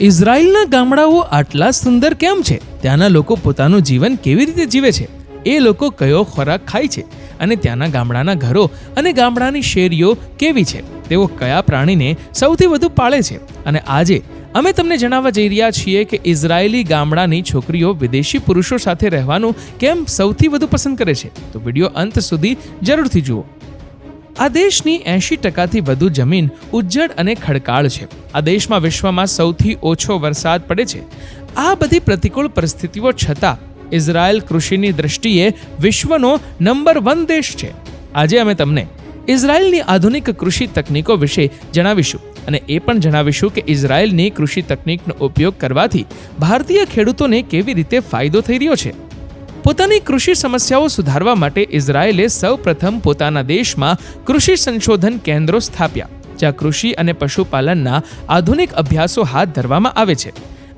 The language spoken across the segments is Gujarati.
ઇઝરાયલના ગામડાઓ આટલા સુંદર કેમ છે? ત્યાંના લોકો પોતાનું જીવન કેવી રીતે જીવે છે? એ લોકો કયો ખોરાક ખાય છે? અને ત્યાંના ગામડાના ઘરો અને ગામડાની શેરીઓ કેવી છે? તેઓ કયા પ્રાણીને સૌથી વધુ પાળે છે? અને આજે અમે તમને જણાવવા જઈ રહ્યા છીએ કે ઇઝરાયેલી ગામડાની છોકરીઓ વિદેશી પુરુષો સાથે રહેવાનું કેમ સૌથી વધુ પસંદ કરે છે? તો વીડિયો અંત સુધી જરૂરથી જુઓ. આ દેશની એંશી ટકાથી વધુ જમીન ઉજ્જડ અને ખડકાળ છે. આ દેશમાં વિશ્વમાં સૌથી ઓછો વરસાદ પડે છે. આ બધી પ્રતિકૂળ પરિસ્થિતિઓ છતાં ઇઝરાયલ કૃષિની દ્રષ્ટિએ વિશ્વનો નંબર વન દેશ છે. આજે અમે તમને ઇઝરાયલની આધુનિક કૃષિ તકનીકો વિશે જણાવીશું અને એ પણ જણાવીશું કે ઇઝરાયલની કૃષિ તકનીકનો ઉપયોગ કરવાથી ભારતીય ખેડૂતોને કેવી રીતે ફાયદો થઈ રહ્યો છે. પોતાની કૃષિ સમસ્યાઓ સુધારવા માટે ઇઝરાયેલે સૌપ્રથમ પોતાના દેશમાં કૃષિ સંશોધન કેન્દ્રો સ્થાપ્યા, જ્યાં કૃષિ અને પશુપાલનના આધુનિક અભ્યાસો હાથ ધરવામાં આવે છે.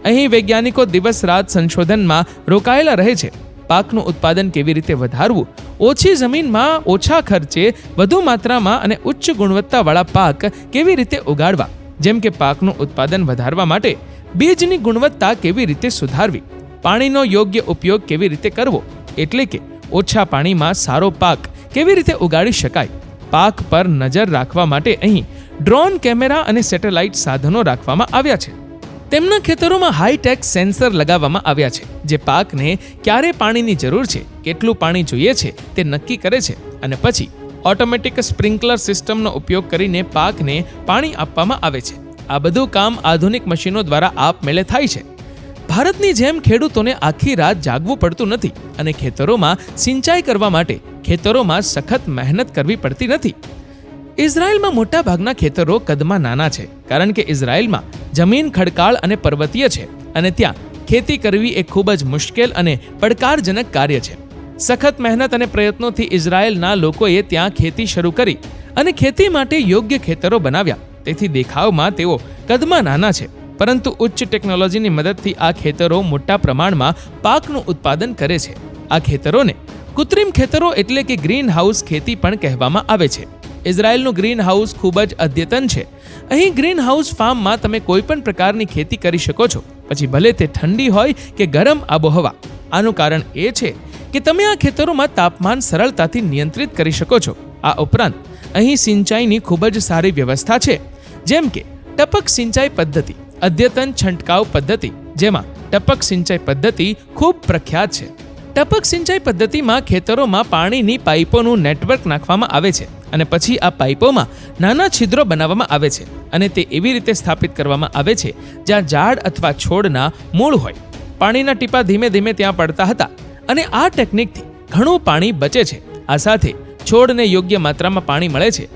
અહીં વૈજ્ઞાનિકો દિવસ રાત સંશોધનમાં રોકાયેલા રહે છે. પાકનું ઉત્પાદન કેવી રીતે વધારવું? ઓછી જમીનમાં ઓછા ખર્ચે, વધુ માત્રામાં અને ઉચ્ચ ગુણવત્તાવાળા પાક કેવી રીતે ઉગાડવા? જેમ કે પાકનું ઉત્પાદન વધારવા માટે, બીજની ગુણવત્તા કેવી રીતે સુધારવી? પાણીનો યોગ્ય ઉપયોગ કેવી રીતે કરવો? એટલે કે ઓછા પાણીમાં સારો પાક કેવી રીતે ઉગાડી શકાય? પાક પર નજર રાખવા માટે અહીં ડ્રોન કેમેરા અને સેટેલાઇટ સાધનો રાખવામાં આવ્યા છે. તેમના ખેતરોમાં હાઈટેક સેન્સર લગાવવામાં આવ્યા છે, જે પાકને ક્યારે પાણીની જરૂર છે, કેટલું પાણી જોઈએ છે, તે નક્કી કરે છે અને પછી ઓટોમેટિક સ્પ્રિંકલર સિસ્ટમનો ઉપયોગ કરીને પાકને પાણી આપવામાં આવે છે. આ બધું કામ આધુનિક મશીનો દ્વારા આપમેળે થાય છે. ભારતની જેમ ખેડૂતોને આખી રાત જાગવું પડતું નથી અને ખેતરોમાં સિંચાઈ કરવા માટે ખેતરોમાં સખત મહેનત કરવી પડતી નથી. ઇઝરાયલમાં મોટા ભાગના ખેતરો કદમાં નાના છે, કારણ કે ઇઝરાયલમાં જમીન ખડકાળ અને પર્વતીય છે અને ત્યાં ખેતી કરવી એ ખૂબ જ મુશ્કેલ અને પડકારજનક કાર્ય છે. સખત મહેનત અને પ્રયત્નોથી ઇઝરાયલના લોકોએ ત્યાં ખેતી શરૂ કરી અને ખેતી માટે યોગ્ય ખેતરો બનાવ્યા. તેથી દેખાવમાં તેઓ કદમાં નાના છે. પરંતુ ઉચ્ચ ટેકનોલોજીની મદદથી આ ખેતરો મોટા પ્રમાણમાં પાકનું ઉત્પાદન કરે છે. આ ખેતરોને કૃત્રિમ ખેતરો એટલે કે ગ્રીન હાઉસ ખેતી પણ કહેવામાં આવે છે. ઇઝરાયલનું ગ્રીન હાઉસ ખૂબ જ અદ્યતન છે. અહીં ગ્રીન હાઉસ ફાર્મમાં તમે કોઈ પણ પ્રકારની ખેતી કરી શકો છો. પછી ભલે તે ઠંડી હોય કે ગરમ આબોહવા. આનું કારણ એ છે કે તમે આ ખેતરોમાં તાપમાન સરળતાથી નિયંત્રિત કરી શકો છો. આ ઉપરાંત, અહીં સિંચાઈની ખૂબ જ સારી વ્યવસ્થા છે. જેમ કે ટપક સિંચાઈ પદ્ધતિ. અદ્યતન છંટકાવ પદ્ધતિ, જેમાં ટપક સિંચાઈ પદ્ધતિ ખૂબ પ્રખ્યાત છે. ટપક સિંચાઈ પદ્ધતિમાં ખેતરોમાં પાણીની પાઇપોનું નેટવર્ક નાખવામાં આવે છે અને પછી આ પાઇપોમાં નાના છિદ્રો બનાવવામાં આવે છે અને તે એવી રીતે સ્થાપિત કરવામાં આવે છે જ્યાં ઝાડ અથવા છોડના મૂળ હોય. પાણીના ટીપા ધીમે ધીમે ત્યાં પડતા હતા અને આ ટેકનિકથી ઘણું પાણી બચે છે. આ સાથે છોડને યોગ્ય માત્રામાં પાણી મળે છે.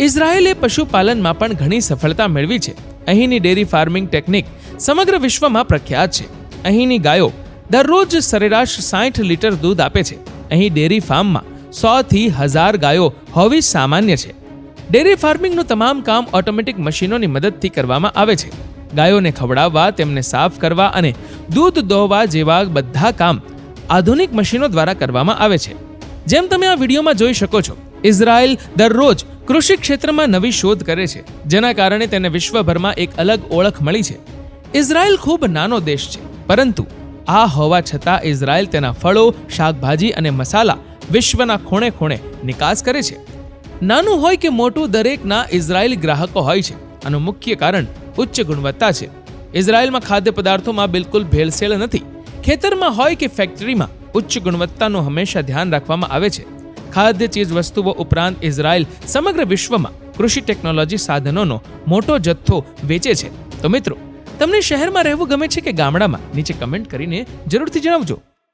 ઇઝરાયેલે પશુપાલનમાં પણ ઘણી સફળતા મેળવી છે. અહીંની ડેરી ફાર્મિંગ ટેકનિક સમગ્ર વિશ્વમાં પ્રખ્યાત છે. અહીંની ગાયો દરરોજ સરેરાશ સાઠ લીટર દૂધ આપે છે. અહીં ડેરી ફાર્મમાં સોથી હજાર ગાયો હોવી સામાન્ય છે. ડેરી ફાર્મિંગનું તમામ કામ ઓટોમેટિક મશીનોની મદદથી કરવામાં આવે છે. ગાયોને ખવડાવવા, તેમને સાફ કરવા અને દૂધ દોહવા જેવા બધા કામ આધુનિક મશીનો દ્વારા કરવામાં આવે છે. જેમ તમે આ વિડીયોમાં જોઈ શકો છો, ઇઝરાયલ દરરોજ કૃષિ ક્ષેત્રમાં નવી શોધ કરે છે, જેના કારણે તેને વિશ્વભરમાં એક અલગ ઓળખ મળી છે. ઇઝરાયલ ખૂબ નાનો દેશ છે, પરંતુ આ હોવા છતાં ઇઝરાયલ તેના ફળો, શાકભાજી અને મસાલા વિશ્વના ખૂણે ખૂણે નિકાસ કરે છે. નાનું હોય કે મોટું દરેકના ઇઝરાયલ ગ્રાહકો હોય છે, આનું મુખ્ય કારણ ઉચ્ચ ગુણવત્તા છે. ઇઝરાયલમાં ખાદ્ય પદાર્થોમાં બિલકુલ ભેળસેળ નથી. ખેતરમાં હોય કે ફેક્ટરીમાં, ઉચ્ચ ગુણવત્તાનું હંમેશા ધ્યાન રાખવામાં આવે છે. ખાદ્ય ચીજ વસ્તુઓ ઉપરાંત ઇઝરાયલ સમગ્ર વિશ્વમાં કૃષિ ટેકનોલોજી સાધનોનો મોટો જથ્થો વેચે છે. તો મિત્રો, તમને શહેરમાં રહેવું ગમે છે કે ગામડામાં? નીચે કમેન્ટ કરીને જરૂરથી જણાવજો.